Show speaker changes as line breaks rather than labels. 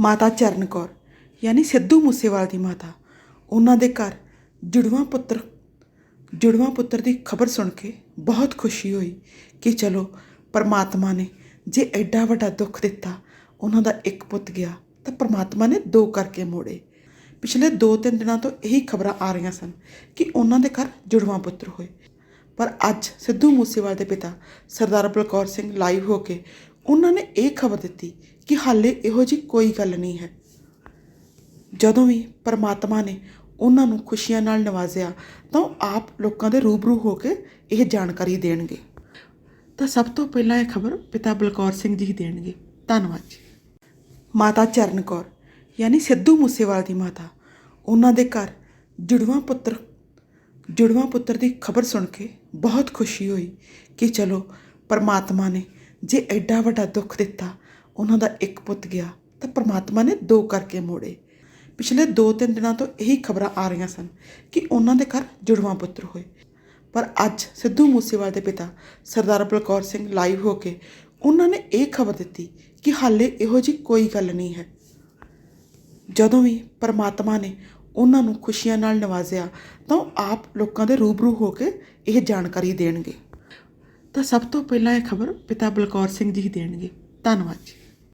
ਮਾਤਾ ਚਰਨ ਕੌਰ, ਯਾਨੀ ਸਿੱਧੂ ਮੂਸੇਵਾਲ ਦੀ ਮਾਤਾ। ਉਹਨਾਂ ਦੇ ਘਰ ਜੁੜਵਾ ਪੁੱਤਰ ਜੁੜਵਾ ਪੁੱਤਰ ਦੀ ਖਬਰ ਸੁਣ ਕੇ ਬਹੁਤ ਖੁਸ਼ੀ ਹੋਈ ਕਿ ਚਲੋ ਪਰਮਾਤਮਾ ਨੇ ਜੇ ਐਡਾ ਵੱਡਾ ਦੁੱਖ ਦਿੱਤਾ, ਉਹਨਾਂ ਦਾ ਇੱਕ ਪੁੱਤ ਗਿਆ, ਤਾਂ ਪਰਮਾਤਮਾ ਨੇ ਦੋ ਕਰਕੇ ਮੋੜੇ। ਪਿਛਲੇ 2-3 ਦਿਨਾਂ ਤੋਂ ਇਹੀ ਖਬਰਾਂ ਆ ਰਹੀਆਂ ਸਨ ਕਿ ਉਹਨਾਂ ਦੇ ਘਰ ਜੁੜਵਾ ਪੁੱਤਰ ਹੋਏ। ਪਰ ਅੱਜ ਸਿੱਧੂ ਮੂਸੇਵਾਲ ਦੇ ਪਿਤਾ ਸਰਦਾਰ ਬਲਕੌਰ ਸਿੰਘ ਲਾਈਵ ਹੋ ਕੇ ਉਹਨਾਂ ਨੇ ਇਹ ਖਬਰ ਦਿੱਤੀ ਕਿ ਹਾਲੇ ਇਹੋ ਜੀ ਕੋਈ ਗੱਲ ਨਹੀਂ ਹੈ। ਜਦੋਂ ਵੀ ਪਰਮਾਤਮਾ ਨੇ ਉਹਨਾਂ ਨੂੰ ਖੁਸ਼ੀਆਂ ਨਾਲ ਨਵਾਜ਼ਿਆ, ਤਾਂ ਉਹ ਆਪ ਲੋਕਾਂ ਦੇ ਰੂਬਰੂ ਹੋ ਕੇ ਇਹ ਜਾਣਕਾਰੀ ਦੇਣਗੇ। ਤਾਂ ਸਭ ਤੋਂ ਪਹਿਲਾਂ ਇਹ ਖਬਰ ਪਿਤਾ ਬਲਕੌਰ ਸਿੰਘ ਜੀ ਦੇਣਗੇ। ਧੰਨਵਾਦ ਜੀ। ਮਾਤਾ ਚਰਨ ਕੌਰ, ਯਾਨੀ ਸਿੱਧੂ ਮੂਸੇਵਾਲ ਦੀ ਮਾਤਾ, ਉਹਨਾਂ ਦੇ ਘਰ ਜੁੜਵਾ ਪੁੱਤਰ ਜੁੜਵਾ ਪੁੱਤਰ ਦੀ ਖਬਰ ਸੁਣ ਕੇ ਬਹੁਤ ਖੁਸ਼ੀ ਹੋਈ ਕਿ ਚਲੋ ਪਰਮਾਤਮਾ ਨੇ ਜੇ ਐਡਾ ਵੱਡਾ ਦੁੱਖ ਦਿੱਤਾ, ਉਹਨਾਂ ਦਾ ਇੱਕ ਪੁੱਤ ਗਿਆ, ਤਾਂ ਪਰਮਾਤਮਾ ਨੇ ਦੋ ਕਰਕੇ ਮੋੜੇ। ਪਿਛਲੇ 2-3 ਦਿਨਾਂ ਤੋਂ ਇਹੀ ਖਬਰਾਂ ਆ ਰਹੀਆਂ ਸਨ ਕਿ ਉਹਨਾਂ ਦੇ ਘਰ ਜੁੜਵਾ ਪੁੱਤਰ ਹੋਏ। ਪਰ ਅੱਜ ਸਿੱਧੂ ਮੂਸੇਵਾਲ ਦੇ ਪਿਤਾ ਸਰਦਾਰ ਬਲਕੌਰ ਸਿੰਘ ਲਾਈਵ ਹੋ ਕੇ ਉਹਨਾਂ ਨੇ ਇਹ ਖਬਰ ਦਿੱਤੀ ਕਿ ਹਾਲੇ ਇਹੋ ਜੀ ਕੋਈ ਗੱਲ ਨਹੀਂ ਹੈ। ਜਦੋਂ ਵੀ ਪਰਮਾਤਮਾ ਨੇ ਉਹਨਾਂ ਨੂੰ ਖੁਸ਼ੀਆਂ ਨਾਲ ਨਵਾਜ਼ਿਆ, ਤਾਂ ਉਹ ਆਪ ਲੋਕਾਂ ਦੇ ਰੂਬਰੂ ਹੋ ਕੇ ਇਹ ਜਾਣਕਾਰੀ ਦੇਣਗੇ। ਤਾਂ ਸਭ ਤੋਂ ਪਹਿਲਾਂ ਇਹ ਖਬਰ ਪਿਤਾ ਬਲਕੌਰ ਸਿੰਘ ਜੀ ਹੀ ਦੇਣਗੇ। ਧੰਨਵਾਦ ਜੀ।